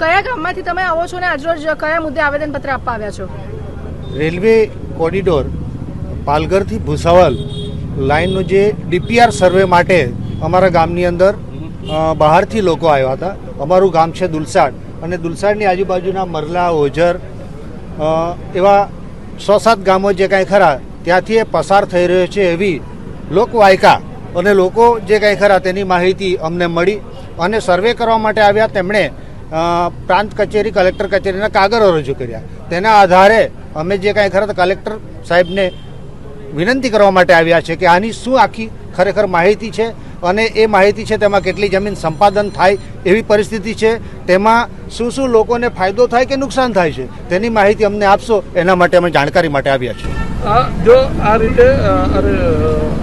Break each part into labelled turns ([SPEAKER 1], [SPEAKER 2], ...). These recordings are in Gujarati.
[SPEAKER 1] કયા ગામમાંથી તમે આવો છો ને આજરોજ કયા મુદ્દે આવેદનપત્ર આપવા આવ્યા છો?
[SPEAKER 2] રેલવે કોરિડોર પાલઘરથી ભૂસાવલ લાઇનનું જે ડીપીઆર સર્વે માટે અમારા ગામની અંદર બહારથી લોકો આવ્યા હતા. અમારું ગામ છે દુલસાડ અને દુલસાડની આજુબાજુના મરલા, ઓઝર એવા સો સાત ગામો જે કાંઈ ખરા, ત્યાંથી એ પસાર થઈ રહ્યો છે એવી લોકવાયકા અને લોકો જે કાંઈ ખરા તેની માહિતી અમને મળી અને સર્વે કરવા માટે આવ્યા. તેમણે પ્રાંત કચેરી, કલેક્ટર કચેરીના કાગળો રજૂ કર્યા. તેના આધારે અમે જે કાંઈ ખરા કલેક્ટર સાહેબને વિનંતી કરવા માટે આવ્યા છે કે આની શું આખી ખરેખર માહિતી છે અને એ માહિતી છે તેમાં કેટલી જમીન સંપાદન થાય એવી પરિસ્થિતિ છે, તેમાં શું શું લોકોને ફાયદો થાય કે નુકસાન થાય છે, તેની માહિતી અમને આપશો. એના માટે અમે જાણકારી માટે આવ્યા છીએ.
[SPEAKER 3] આ જો આ રીતે અરે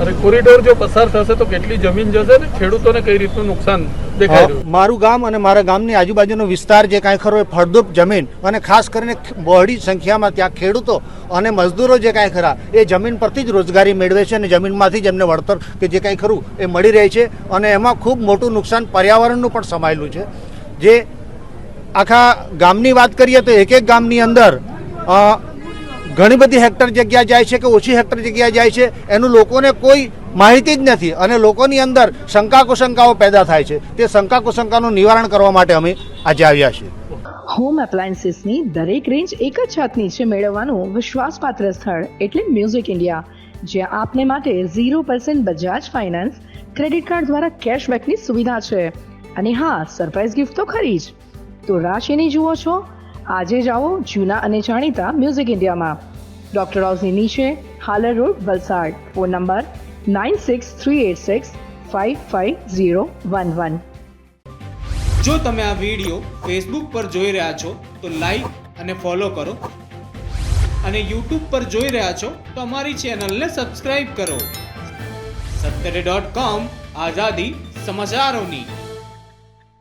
[SPEAKER 3] અરે કોરિડોર જો પસાર થશે તો કેટલી જમીન જશે ને ખેડૂતોને કઈ રીતનું નુકસાન દેખાઈ
[SPEAKER 2] મારું ગામ અને મારા ગામની આજુબાજુનો વિસ્તાર જે કાંઈ ખરો એ ફળદ્રુપ જમીન અને ખાસ કરીને બહોળી સંખ્યામાં ત્યાં ખેડૂતો અને મજદૂરો જે કાંઈ ખરા એ જમીન પરથી જ રોજગારી મેળવે છે અને જમીનમાંથી જ એમને વળતર કે જે કાંઈ ખરું એ મળી રહે છે અને એમાં ખૂબ મોટું નુકસાન પર્યાવરણનું પણ સમાયેલું છે. જે આખા ગામની વાત કરીએ તો એક એક ગામની અંદર ઘણી બધી હેક્ટર જગ્યા જાય છે કે ઓછી હેક્ટર જગ્યા જાય છે, એનું લોકોને કોઈ માહિતી જ નથી અને લોકોની અંદર શંકા કુશંકાઓ પેદા થાય છે. તે શંકા કુશંકાનું નિવારણ કરવા માટે અમે આજે આવ્યા છીએ.
[SPEAKER 4] હોમ એપ્લાયન્સીસની દરેક રેન્જ એક જ છત નીચે મેળવવાનું વિશ્વાસપાત્ર સ્થળ એટલે મ્યુઝિક ઇન્ડિયા જ્યાં આપને માટે zero percent Bajaj finance credit card દ્વારા કેશબેકની સુવિધા છે. અને હા સરપ્રાઇઝ ગિફ્ટ તો ખરી જ. તો રાશિની જુઓ છો આજે જાઓ જૂના અને જાણીતા મ્યુઝિક ઇન્ડિયામાં. ડોક્ટર હાઉસની નીચે Halar road, Valsad. Phone number nine six three eight six five five zero one one.
[SPEAKER 5] જો તમે આ વીડિયો ફેસબુક પર જોઈ રહ્યા છો, તો લાઈક અને ફોલો કરો. અને યુટ્યુબ પર જોઈ રહ્યા છો, તો અમારી ચેનલને સબસ્ક્રાઇબ કરો. સત્તરે ડોટ કોમ આઝાદી સમાચારોની.